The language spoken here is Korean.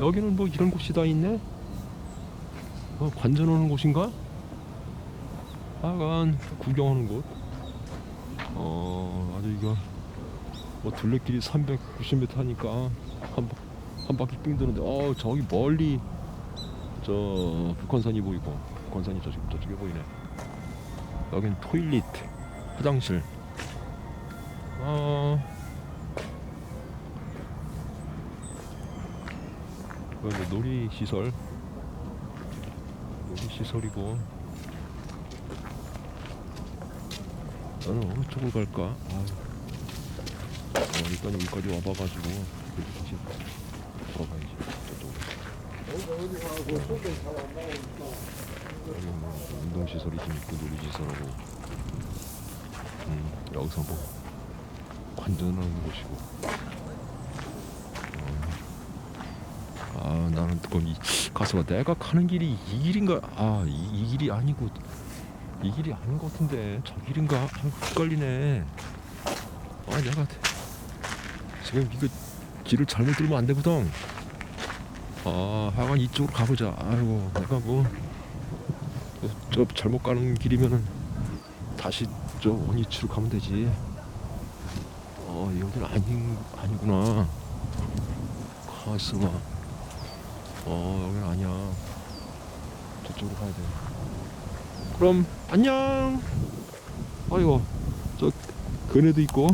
여기는 뭐 이런 곳이 다 있네. 어, 관전하는 곳인가? 하여간 구경하는 곳. 어, 아주 이거 뭐 둘레길이 390m 하니까 한, 바- 한 바퀴 삥 도는데 어 저기 멀리 저 북한산이 보이고 북한산이 저쪽, 저쪽에 보이네. 여긴 토일릿 화장실. 어. 여기 놀이 시설. 놀이 시설이고. 나는 어느 쪽을 갈까? 아, 어, 일단 여기까지 와봐가지고 돌아가야지. 저쪽으로. 여기 뭐 운동 시설이 좀 있고 놀이 시설하고. 음, 여기서 뭐 관전하는 곳이고. 아 나는 그럼 이 가서 내가 가는 길이 이 길인가? 아이 이 길이 아니고 이 길이 아닌 것 같은데 저 길인가? 아, 헷갈리네. 아 내가 지금 이거 길을 잘못 들면 안 되거든. 아 하여간 이쪽으로 가보자. 아이고 내가 뭐 저 잘못 가는 길이면은 다시 저 원위치로 가면 되지. 어 여기는 아닌 아니구나. 가스가. 어 여기는 아니야. 저쪽으로 가야 돼. 그럼 안녕. 아이고 저 그네도 있고